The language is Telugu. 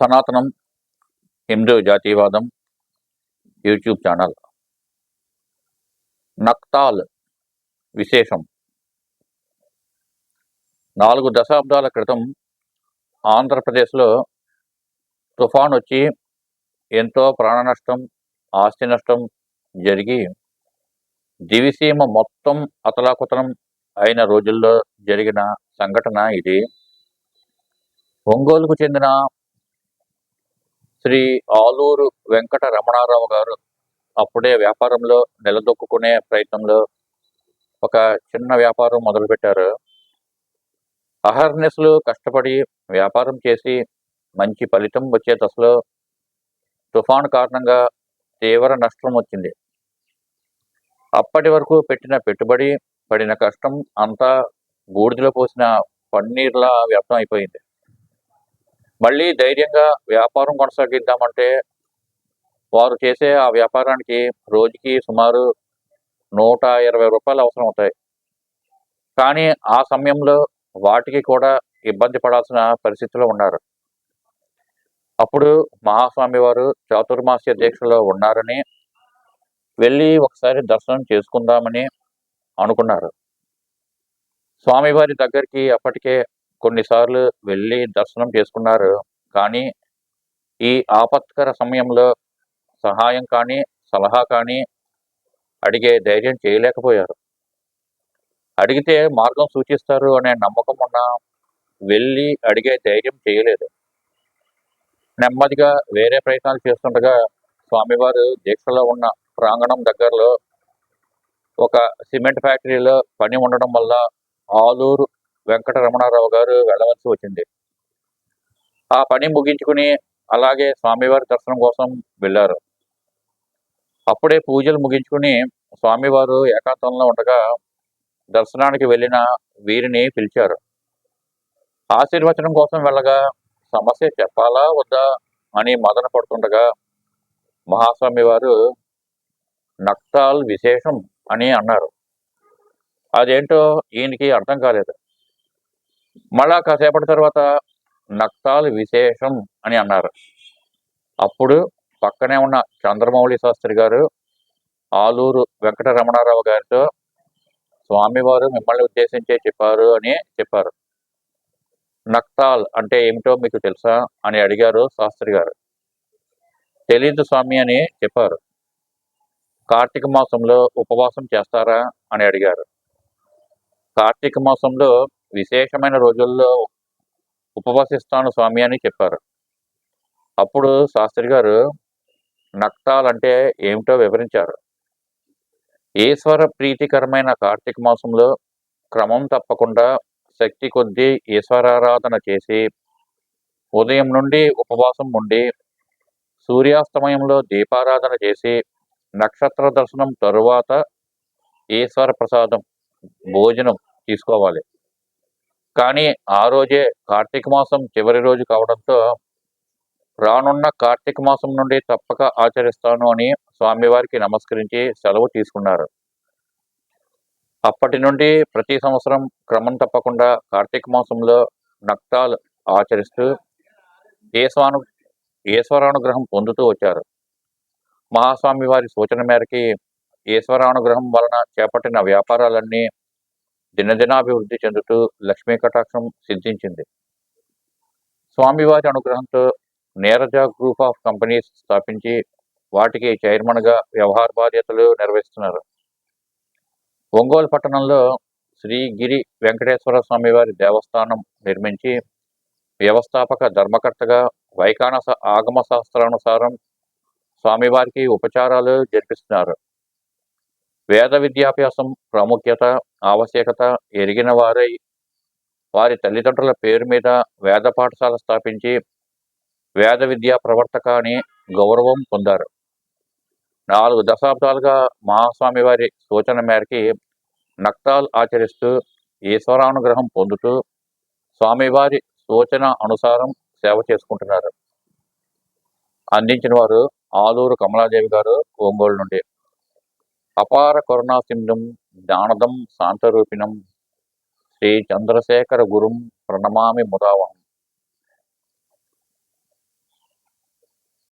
సనాతనం హిందూ జాతీయవాదం యూట్యూబ్ ఛానల్. నక్తాల్ విశేషం. నాలుగు దశాబ్దాల క్రితం ఆంధ్రప్రదేశ్లో తుఫాన్ వచ్చి ఎంతో ప్రాణ నష్టం ఆస్తి నష్టం జరిగి దివిసీమ మొత్తం అతలాకుతలం అయిన రోజుల్లో జరిగిన సంఘటన ఇది. ఒంగోలుకు చెందిన శ్రీ ఆలూరు వెంకట రమణారావు గారు అప్పుడే వ్యాపారంలో నిలదొక్కునే ప్రయత్నంలో ఒక చిన్న వ్యాపారం మొదలుపెట్టారు. అహర్నెస్లు కష్టపడి వ్యాపారం చేసి మంచి ఫలితం వచ్చే దశలో తుఫాన్ కారణంగా తీవ్ర నష్టం వచ్చింది. అప్పటి వరకు పెట్టిన పెట్టుబడి పడిన కష్టం అంతా బూడిదలో పోసిన పన్నీర్లా వ్యర్థం అయిపోయింది. మళ్ళీ ధైర్యంగా వ్యాపారం కొనసాగిద్దామంటే వారు చేసే ఆ వ్యాపారానికి రోజుకి సుమారు నూట ఇరవై రూపాయలు అవసరం అవుతాయి. కానీ ఆ సమయంలో వాటికి కూడా ఇబ్బంది పడాల్సిన పరిస్థితిలో ఉన్నారు. అప్పుడు మహాస్వామి వారు చాతుర్మాస్య దీక్షలో ఉన్నారని వెళ్ళి ఒకసారి దర్శనం చేసుకుందామని అనుకున్నారు. స్వామివారి దగ్గరికి అప్పటికే కొన్నిసార్లు వెళ్ళి దర్శనం చేసుకున్నారు. కానీ ఈ ఆపత్కర సమయంలో సహాయం కానీ సలహా కానీ అడిగే ధైర్యం చేయలేకపోయారు. అడిగితే మార్గం సూచిస్తారు అనే నమ్మకం ఉన్న వెళ్ళి అడిగే ధైర్యం చేయలేదు. నెమ్మదిగా వేరే ప్రయత్నాలు చేస్తుండగా స్వామివారు దీక్షలో ఉన్న ప్రాంగణం దగ్గరలో ఒక సిమెంట్ ఫ్యాక్టరీలో పని ఉండడం వల్ల ఆలూరు వెంకటరమణారావు గారు వెళ్ళవలసి వచ్చింది. ఆ పని ముగించుకుని అలాగే స్వామివారి దర్శనం కోసం వెళ్ళారు. అప్పుడే పూజలు ముగించుకుని స్వామివారు ఏకాంతంలో ఉండగా దర్శనానికి వెళ్ళిన వీరిని పిలిచారు. ఆశీర్వచనం కోసం వెళ్ళగా సమస్య చెప్పాలా వద్దా అని మదన పడుతుండగా మహాస్వామి వారు నక్తాల్ విశేషం అని అన్నారు. అదేంటో ఈయనకి అర్థం కాలేదు. మళ్ళా కాసేపటి తర్వాత నక్తాలు విశేషం అని అన్నారు. అప్పుడు పక్కనే ఉన్న చంద్రమౌళి శాస్త్రి గారు ఆలూరు వెంకటరమణారావు గారితో స్వామివారు మిమ్మల్ని ఉద్దేశించే చెప్పారు అని చెప్పారు. నక్తాల్ అంటే ఏమిటో మీకు తెలుసా అని అడిగారు శాస్త్రి గారు. తెలీదు స్వామి అని చెప్పారు. కార్తీక మాసంలో ఉపవాసం చేస్తారా అని అడిగారు. కార్తీక మాసంలో విశేషమైన రోజుల్లో ఉపవసిస్తాను స్వామి అని చెప్పారు. అప్పుడు శాస్త్రి గారు నక్తాలంటే ఏమిటో వివరించారు. ఈశ్వర ప్రీతికరమైన కార్తీక మాసంలో క్రమం తప్పకుండా శక్తి కొద్దీ ఈశ్వరారాధన చేసి ఉదయం నుండి ఉపవాసం ఉండి సూర్యాస్తమయంలో దీపారాధన చేసి నక్షత్ర దర్శనం తరువాత ఈశ్వర ప్రసాదం భోజనం తీసుకోవాలి. కానీ ఆ రోజే కార్తీక మాసం చివరి రోజు కావడంతో రానున్న కార్తీక మాసం నుండి తప్పక ఆచరిస్తాను అని స్వామివారికి నమస్కరించి సెలవు తీసుకున్నారు. అప్పటి నుండి ప్రతి సంవత్సరం క్రమం తప్పకుండా కార్తీక మాసంలో నక్తాల్ ఆచరిస్తూ ఈశ్వాను ఈశ్వరానుగ్రహం పొందుతూ వచ్చారు. మహాస్వామి వారి సూచన మేరకి ఈశ్వరానుగ్రహం వలన చేపట్టిన వ్యాపారాలన్నీ దినదినాభివృద్ధి చెందుతూ లక్ష్మీ కటాక్షం సిద్ధించింది. స్వామివారి అనుగ్రహంతో నీరజ గ్రూప్ ఆఫ్ కంపెనీస్ స్థాపించి వాటికి చైర్మన్గా వ్యవహార బాధ్యతలు నిర్వహిస్తున్నారు. ఒంగోలు పట్టణంలో శ్రీ గిరి వెంకటేశ్వర స్వామివారి దేవస్థానం నిర్మించి వ్యవస్థాపక ధర్మకర్తగా వైకానస ఆగమ శాస్త్రానుసారం స్వామివారికి ఉపచారాలు జరిపిస్తున్నారు. వేద విద్యాభ్యాసం ప్రాముఖ్యత ఆవశ్యకత ఎరిగిన వారై వారి తల్లిదండ్రుల పేరు మీద వేద పాఠశాల స్థాపించి వేద విద్యా ప్రవర్తక అని గౌరవం పొందారు. నాలుగు దశాబ్దాలుగా మహాస్వామి వారి సూచన మేరకి నక్తాల్ ఆచరిస్తూ ఈశ్వరానుగ్రహం పొందుతూ స్వామివారి సూచన అనుసారం సేవ చేసుకుంటున్నారు. అందించిన వారు ఆలూరు కమలాదేవి గారు ఒంగోలు నుండి. అపార కరుణా సింధుం జ్ఞానదం శాంతరూపిణం శ్రీ చంద్రశేఖర గురుం ప్రణమామి ముదావహం